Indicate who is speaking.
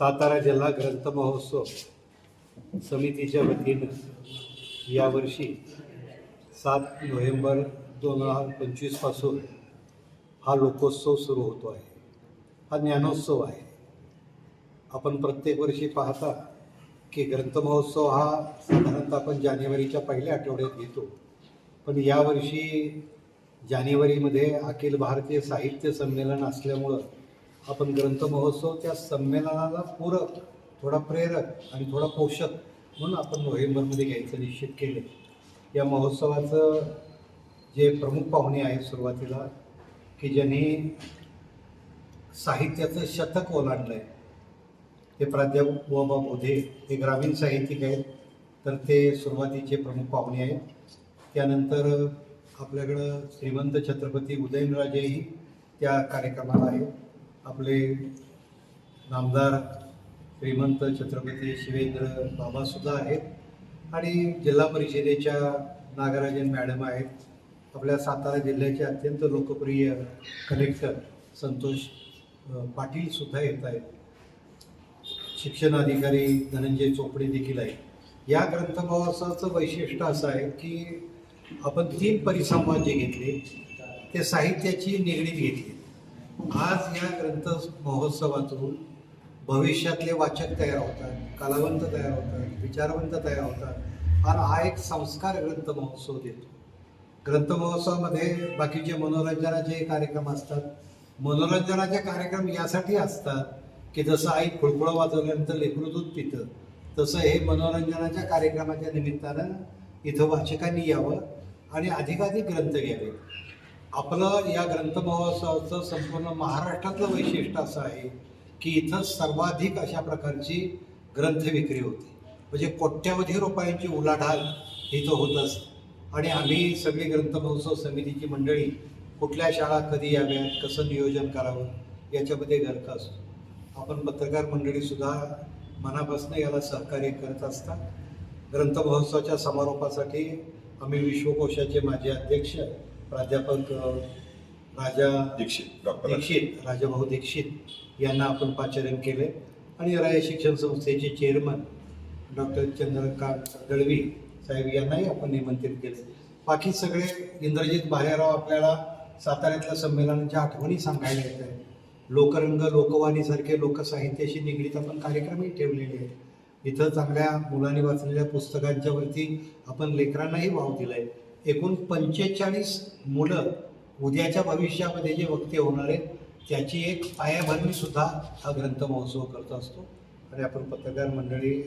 Speaker 1: सातारा जिल्हा ग्रंथ महोत्सव समितीच्या वतीनं यावर्षी सात नोव्हेंबर दोन हजार पंचवीसपासून हा लोकोत्सव सुरू होतो आहे. हा ज्ञानोत्सव आहे. आपण प्रत्येक वर्षी पाहता की ग्रंथ महोत्सव हा साधारणतः आपण जानेवारीच्या पहिल्या आठवड्यात घेतो. पण यावर्षी जानेवारीमध्ये अखिल भारतीय साहित्य संमेलन असल्यामुळं आपण ग्रंथ महोत्सव त्या संमेलनाला पूरक थोडा प्रेरक आणि थोडा पोषक म्हणून आपण नोव्हेंबरमध्ये घ्यायचं निश्चित केले. या महोत्सवाचं जे प्रमुख पाहुणे आहेत सुरुवातीला की ज्यांनी साहित्याचं शतक ओलांडलं आहे ते प्राध्यापक वबा बोधे हे ग्रामीण साहित्यिक आहेत तर ते सुरुवातीचे प्रमुख पाहुणे आहेत. त्यानंतर आपल्याकडं श्रीमंत छत्रपती उदयनराजेही त्या कार्यक्रमाला आहेत. आपले नामदार श्रीमंत छत्रपती शिवेंद्र बाबासुद्धा आहेत. आणि जिल्हा परिषदेच्या नागराजन मॅडम आहेत. आपल्या सातारा जिल्ह्याचे अत्यंत लोकप्रिय कलेक्टर संतोष पाटीलसुद्धा येत आहेत. शिक्षण अधिकारी धनंजय चोपडे देखील आहेत. या ग्रंथ वैशिष्ट्य असं आहे की आपण तीन परिसंवाद जे घेतले ते साहित्याची निगडीत घेतली. आज या ग्रंथ महोत्सवातून भविष्यातले वाचक तयार होतात कलावंत तयार होतात विचारवंत तयार होतात. आणि हा एक संस्कार ग्रंथ महोत्सव देतो. ग्रंथ महोत्सवामध्ये बाकीचे मनोरंजनाचे कार्यक्रम असतात. मनोरंजनाचे कार्यक्रम यासाठी असतात की जसं आई खुळखुळं वाजवल्यानंतर लेकरू दूध पितं तसं हे मनोरंजनाच्या कार्यक्रमाच्या निमित्तानं इथं वाचकांनी यावं आणि अधिकाधिक ग्रंथ घ्यावे आपलं या ग्रंथ महोत्सवाचं संपूर्ण महाराष्ट्रातलं वैशिष्ट्य असं आहे की इथं सर्वाधिक अशा प्रकारची ग्रंथ विक्री होते. म्हणजे कोट्यावधी रुपयांची उलाढाल इथं होत असते. आणि आम्ही सगळी ग्रंथ महोत्सव समितीची मंडळी कुठल्या शाळा कधी याव्यात कसं नियोजन करावं याच्यामध्ये गर्क असतो. आपण पत्रकार मंडळीसुद्धा मनापासून याला सहकार्य करत असतात. ग्रंथ महोत्सवाच्या समारोपासाठी आम्ही विश्वकोशाचे माजी अध्यक्ष प्राध्यापक राजा
Speaker 2: दीक्षित डॉक्टर
Speaker 1: दीक्षित राजाभाऊ दीक्षित यांना आपण पाचारण केले. आणि राय शिक्षण संस्थेचे चेअरमन डॉक्टर चंद्रकांत दळवी साहेब यांनाही आपण निमंत्रित केले. बाकी सगळे इंद्रजित भालेराव आपल्याला साताऱ्यातल्या संमेलनाच्या आठवणी सांगायला येत आहे लोकरंग लोकवाणीसारखे लोकसाहित्याशी निगडीत आपण कार्यक्रमही ठेवलेले आहेत. इथं चांगल्या मुलांनी वाचलेल्या पुस्तकांच्या वरती आपण लेकरांनाही वाव दिलाय. एकूण पंचेचाळीस मुलं उद्याच्या भविष्यामध्ये जे वक्ते होणार आहेत त्याची एक पायाभरणीसुद्धा हा ग्रंथ महोत्सव करत असतो. आणि आपण पत्रकार मंडळी